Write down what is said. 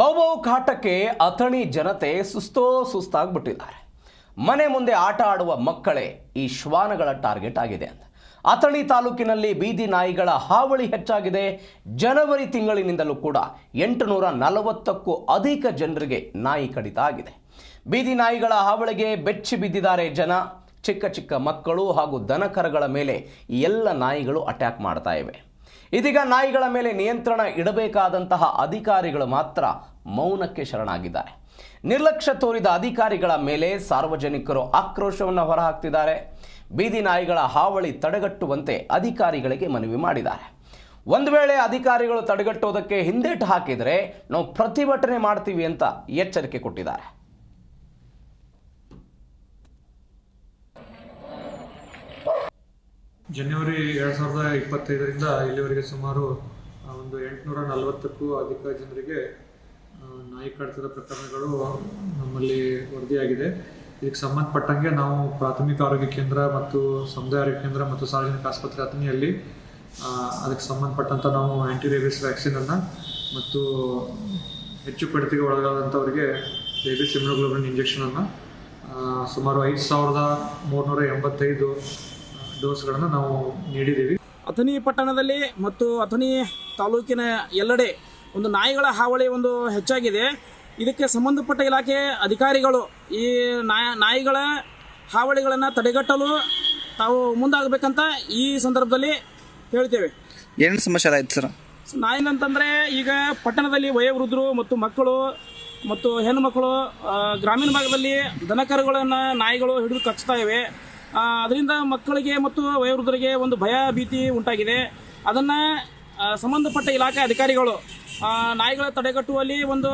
ಬಹುಬಹು ಕಾಟಕ್ಕೆ ಅಥಣಿ ಜನತೆ ಸುಸ್ತೋ ಸುಸ್ತಾಗ್ಬಿಟ್ಟಿದ್ದಾರೆ. ಮನೆ ಮುಂದೆ ಆಟ ಆಡುವ ಮಕ್ಕಳೇ ಈ ಶ್ವಾನಗಳ ಟಾರ್ಗೆಟ್ ಆಗಿದೆ ಅಂತ. ಅಥಣಿ ತಾಲೂಕಿನಲ್ಲಿ ಬೀದಿ ನಾಯಿಗಳ ಹಾವಳಿ ಹೆಚ್ಚಾಗಿದೆ. ಜನವರಿ ತಿಂಗಳಿನಿಂದಲೂ ಕೂಡ ಎಂಟುನೂರ ನಲವತ್ತಕ್ಕೂ ಅಧಿಕ ಜನರಿಗೆ ನಾಯಿ ಕಡಿತ ಆಗಿದೆ. ಬೀದಿ ನಾಯಿಗಳ ಹಾವಳಿಗೆ ಬೆಚ್ಚಿ ಬಿದ್ದಿದ್ದಾರೆ ಜನ. ಚಿಕ್ಕ ಚಿಕ್ಕ ಮಕ್ಕಳು ಹಾಗೂ ದನಕರಗಳ ಮೇಲೆ ಎಲ್ಲ ನಾಯಿಗಳು ಅಟ್ಯಾಕ್ ಮಾಡ್ತಾ ಇವೆ. ಇದೀಗ ನಾಯಿಗಳ ಮೇಲೆ ನಿಯಂತ್ರಣ ಇಡಬೇಕಾದಂತಹ ಅಧಿಕಾರಿಗಳು ಮಾತ್ರ ಮೌನಕ್ಕೆ ಶರಣಾಗಿದ್ದಾರೆ. ನಿರ್ಲಕ್ಷ್ಯ ತೋರಿದ ಅಧಿಕಾರಿಗಳ ಮೇಲೆ ಸಾರ್ವಜನಿಕರು ಆಕ್ರೋಶವನ್ನು ಹೊರಹಾಕ್ತಿದ್ದಾರೆ. ಬೀದಿ ನಾಯಿಗಳ ಹಾವಳಿ ತಡೆಗಟ್ಟುವಂತೆ ಅಧಿಕಾರಿಗಳಿಗೆ ಮನವಿ ಮಾಡಿದ್ದಾರೆ. ಒಂದು ವೇಳೆ ಅಧಿಕಾರಿಗಳು ತಡೆಗಟ್ಟುವುದಕ್ಕೆ ಹಿಂದೇಟು ಹಾಕಿದರೆ ನಾವು ಪ್ರತಿಭಟನೆ ಮಾಡ್ತೀವಿ ಅಂತ ಎಚ್ಚರಿಕೆ ಕೊಟ್ಟಿದ್ದಾರೆ. ಜನವರಿ ಎರಡು ಸಾವಿರದ ಇಪ್ಪತ್ತೈದರಿಂದ ಇಲ್ಲಿವರೆಗೆ ಸುಮಾರು ಒಂದು ಎಂಟುನೂರ ನಲವತ್ತಕ್ಕೂ ಅಧಿಕ ಜನರಿಗೆ ನಾಯಿ ಕಡಿತದ ಪ್ರಕರಣಗಳು ನಮ್ಮಲ್ಲಿ ವರದಿಯಾಗಿದೆ. ಇದಕ್ಕೆ ಸಂಬಂಧಪಟ್ಟಂಗೆ ನಾವು ಪ್ರಾಥಮಿಕ ಆರೋಗ್ಯ ಕೇಂದ್ರ ಮತ್ತು ಸಮುದಾಯ ಆರೋಗ್ಯ ಕೇಂದ್ರ ಮತ್ತು ಸಾರ್ವಜನಿಕ ಆಸ್ಪತ್ರೆ ಅಥಣಿಯಲ್ಲಿ ಅದಕ್ಕೆ ಸಂಬಂಧಪಟ್ಟಂಥ ನಾವು ಆ್ಯಂಟಿ ರೇಬಿಸ್ ವ್ಯಾಕ್ಸಿನನ್ನು ಮತ್ತು ಹೆಚ್ಚು ಕಡಿತಕ್ಕೆ ಒಳಗಾದಂಥವರಿಗೆ ರೇಬಿಸ್ ಇಮ್ಯುನೋಗ್ಲೋಬಿನ್ ಇಂಜೆಕ್ಷನನ್ನು ಸುಮಾರು ಐದು ಸಾವಿರದ ಮೂರುನೂರ ಎಂಬತ್ತೈದು ಡೋಸ್ಗಳನ್ನು ನಾವು ನೀಡಿದ್ದೀವಿ. ಅಥಣಿ ಪಟ್ಟಣದಲ್ಲಿ ಮತ್ತು ಅಥಣಿ ತಾಲೂಕಿನ ಎಲ್ಲೆಡೆ ಒಂದು ನಾಯಿಗಳ ಹಾವಳಿ ಒಂದು ಹೆಚ್ಚಾಗಿದೆ. ಇದಕ್ಕೆ ಸಂಬಂಧಪಟ್ಟ ಇಲಾಖೆ ಅಧಿಕಾರಿಗಳು ಈ ನಾಯ ನಾಯಿಗಳ ಹಾವಳಿಗಳನ್ನು ತಡೆಗಟ್ಟಲು ತಾವು ಮುಂದಾಗಬೇಕಂತ ಈ ಸಂದರ್ಭದಲ್ಲಿ ಹೇಳ್ತೇವೆ. ಏನು ಸಮಸ್ಯೆ ಆಯ್ತು ಸರ್? ಸೊ ನಾಯಿನ ಅಂತಂದರೆ ಈಗ ಪಟ್ಟಣದಲ್ಲಿ ವಯೋವೃದ್ಧರು ಮತ್ತು ಮಕ್ಕಳು ಮತ್ತು ಹೆಣ್ಣು ಮಕ್ಕಳು ಗ್ರಾಮೀಣ ಭಾಗದಲ್ಲಿ ದನಕರುಗಳನ್ನು ನಾಯಿಗಳು ಹಿಡಿದು ಕಚ್ತಾ ಇವೆ. ಅದರಿಂದ ಮಕ್ಕಳಿಗೆ ಮತ್ತು ವಯೋವೃದ್ಧರಿಗೆ ಒಂದು ಭಯ ಭೀತಿ ಉಂಟಾಗಿದೆ. ಅದನ್ನು ಸಂಬಂಧಪಟ್ಟ ಇಲಾಖೆ ಅಧಿಕಾರಿಗಳು ನಾಯಿಗಳ ತಡೆಗಟ್ಟುವಲ್ಲಿ ಒಂದು